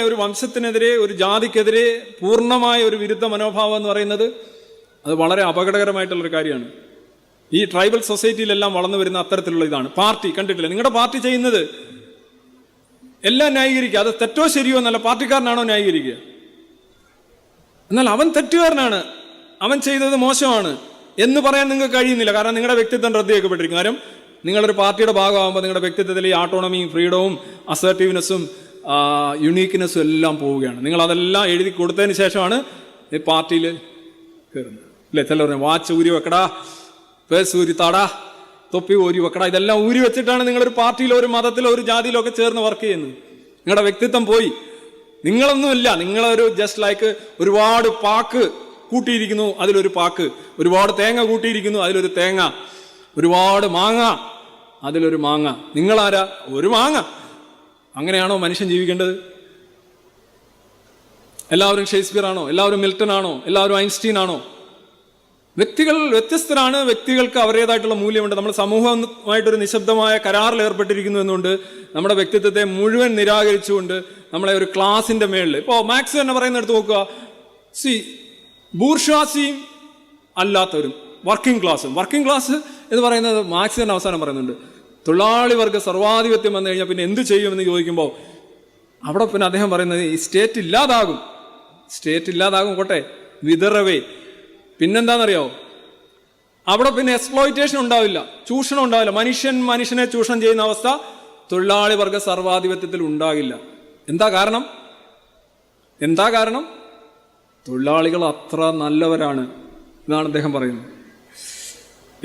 അല്ലെ ഒരു വംശത്തിനെതിരെ ഒരു ജാതിക്കെതിരെ പൂർണമായ ഒരു വിരുദ്ധ മനോഭാവം എന്ന് പറയുന്നത് അത് വളരെ അപകടകരമായിട്ടുള്ളൊരു കാര്യമാണ്. ഈ ട്രൈബൽ സൊസൈറ്റിയിലെല്ലാം വളർന്നു വരുന്ന അത്തരത്തിലുള്ള ഇതാണ്. പാർട്ടി കണ്ടിട്ടില്ല? നിങ്ങളുടെ പാർട്ടി ചെയ്യുന്നത് എല്ലാം ന്യായീകരിക്കുക. അത് തെറ്റോ ശരിയോ എന്നല്ല പാർട്ടിക്കാരനാണോ ന്യായീകരിക്കുക? എന്നാൽ അവൻ തെറ്റുകാരനാണ്. അവൻ ചെയ്തത് മോശമാണ് എന്ന് പറയാൻ നിങ്ങൾക്ക് കഴിയുന്നില്ല. കാരണം നിങ്ങളുടെ വ്യക്തിത്വം റദ്ദിയാക്കപ്പെട്ടിരിക്കും കാരണം നിങ്ങളൊരു പാർട്ടിയുടെ ഭാഗമാകുമ്പോൾ നിങ്ങളുടെ വ്യക്തിത്വത്തിൽ ഈ ആട്ടോണമിയും ഫ്രീഡവും അസർട്ടീവ്നെസ്സും യുണീക്ക്നെസ്സും എല്ലാം പോവുകയാണ്. നിങ്ങൾ അതെല്ലാം എഴുതി കൊടുത്തതിന് ശേഷമാണ് ഈ പാർട്ടിയിൽ കയറുന്നത് അല്ലേ? ചിലർ പറഞ്ഞു വാച്ച് ഊരി വെക്കടാ പേഴ്സ് ഊരി താടാ തൊപ്പി ഊരി വെക്കടാ. ഇതെല്ലാം ഊരി വെച്ചിട്ടാണ് നിങ്ങളൊരു പാർട്ടിയിലോ ഒരു മതത്തിലോ ഒരു ജാതിയിലോ ഒക്കെ ചേർന്ന് വർക്ക് ചെയ്യുന്നത്. നിങ്ങളുടെ വ്യക്തിത്വം പോയി. നിങ്ങളൊന്നുമില്ല. നിങ്ങളൊരു ജസ്റ്റ് ലൈക്ക് ഒരുപാട് പാക്ക് കൂട്ടിയിരിക്കുന്നു അതിലൊരു പാക്ക്. ഒരുപാട് തേങ്ങ കൂട്ടിയിരിക്കുന്നു അതിലൊരു തേങ്ങ. ഒരുപാട് മാങ്ങ അതിലൊരു മാങ്ങ. നിങ്ങളാരാ? ഒരു മാങ്ങ. അങ്ങനെയാണോ മനുഷ്യൻ ജീവിക്കേണ്ടത്? എല്ലാവരും ഷേക്സ്പിയർ ആണോ എല്ലാവരും മിൽട്ടൺ ആണോ എല്ലാവരും ഐൻസ്റ്റീൻ ആണോ വ്യക്തികൾ വ്യത്യസ്തരാണ്. വ്യക്തികൾക്ക് അവരുടേതായിട്ടുള്ള മൂല്യമുണ്ട്. നമ്മൾ സമൂഹമായിട്ടൊരു നിശബ്ദമായ കരാറിൽ ഏർപ്പെട്ടിരിക്കുന്നു എന്നുകൊണ്ട് നമ്മുടെ വ്യക്തിത്വത്തെ മുഴുവൻ നിരാകരിച്ചുകൊണ്ട് നമ്മളെ ഒരു ക്ലാസിന്റെ മേളിൽ ഇപ്പോൾ മാക്സ് തന്നെ പറയുന്നിടത്ത് നോക്കുക. സി ബൂർഷ്വാസിയും അല്ലാത്തവരും വർക്കിംഗ് ക്ലാസ്സും. വർക്കിംഗ് ക്ലാസ് എന്ന് പറയുന്നത് മാക്സ് തന്നെ അവസാനം പറയുന്നുണ്ട്. തൊഴിലാളി വർഗ സർവാധിപത്യം വന്നു കഴിഞ്ഞാൽ പിന്നെ എന്ത് ചെയ്യുമെന്ന് ചോദിക്കുമ്പോൾ അവിടെ പിന്നെ അദ്ദേഹം പറയുന്നത് ഈ സ്റ്റേറ്റ് ഇല്ലാതാകും. സ്റ്റേറ്റ് ഇല്ലാതാകും കോട്ടെ വിതറവേ. പിന്നെന്താണെന്നറിയോ അവിടെ പിന്നെ എക്സ്പ്ലോയിറ്റേഷൻ ഉണ്ടാവില്ല. ചൂഷണം ഉണ്ടാവില്ല. മനുഷ്യൻ മനുഷ്യനെ ചൂഷണം ചെയ്യുന്ന അവസ്ഥ തൊഴിലാളി വർഗ സർവാധിപത്യത്തിൽ ഉണ്ടാകില്ല. എന്താ കാരണം? എന്താ കാരണം? തൊഴിലാളികൾ അത്ര നല്ലവരാണ് എന്നാണ് അദ്ദേഹം പറയുന്നത്.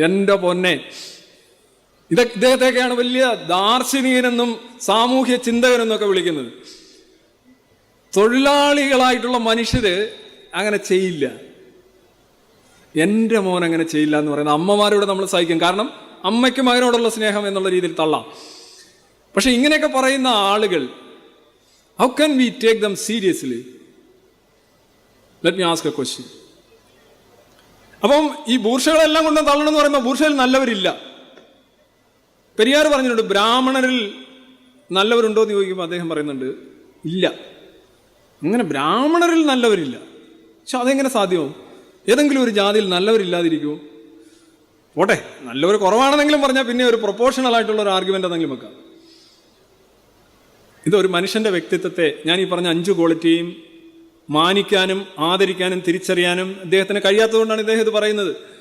എന്റെ പൊന്നെ ഇത് ഇദ്ദേഹത്തെയൊക്കെയാണ് വലിയ ദാർശനികനെന്നും സാമൂഹ്യ ചിന്തകനെന്നൊക്കെ വിളിക്കുന്നത്. തൊഴിലാളികളായിട്ടുള്ള മനുഷ്യര് അങ്ങനെ ചെയ്യില്ല. എന്റെ മോൻ അങ്ങനെ ചെയ്യില്ല എന്ന് പറയുന്ന അമ്മമാരോട് നമ്മൾ സഹിക്കും. കാരണം അമ്മയ്ക്ക് മകനോടുള്ള സ്നേഹം എന്നുള്ള രീതിയിൽ തള്ളാം. പക്ഷെ ഇങ്ങനെയൊക്കെ പറയുന്ന ആളുകൾ how can we take them seriously let me ask a question അപ്പം ഈ ബൂർഷകളെല്ലാം കൊണ്ടും തള്ളണം എന്ന് പറയുമ്പോൾ ബൂർഷയിൽ നല്ലവരില്ല. പെരിയാർ പറഞ്ഞിട്ടുണ്ട് ബ്രാഹ്മണരിൽ നല്ലവരുണ്ടോ? എന്ന് ചോദിക്കുമ്പോൾ അദ്ദേഹം പറയുന്നുണ്ട് ഇല്ല. അങ്ങനെ ബ്രാഹ്മണരിൽ നല്ലവരില്ല. പക്ഷെ അതെങ്ങനെ സാധ്യമാവും? ഏതെങ്കിലും ഒരു ജാതിയിൽ നല്ലവരില്ലാതിരിക്കുമോ? പോട്ടെ നല്ലവർ കുറവാണെന്നെങ്കിലും പറഞ്ഞാൽ പിന്നെ ഒരു പ്രൊപ്പോഷണൽ ആയിട്ടുള്ള ഒരു ആർഗ്യുമെന്റ് എന്തെങ്കിലും വെക്കാം. ഇതൊരു മനുഷ്യന്റെ വ്യക്തിത്വത്തെ ഞാൻ ഈ പറഞ്ഞ അഞ്ച് ക്വാളിറ്റിയും മാനിക്കാനും ആദരിക്കാനും തിരിച്ചറിയാനും അദ്ദേഹത്തിന് കഴിയാത്തതുകൊണ്ടാണ് ഇദ്ദേഹം ഇത് പറയുന്നത്.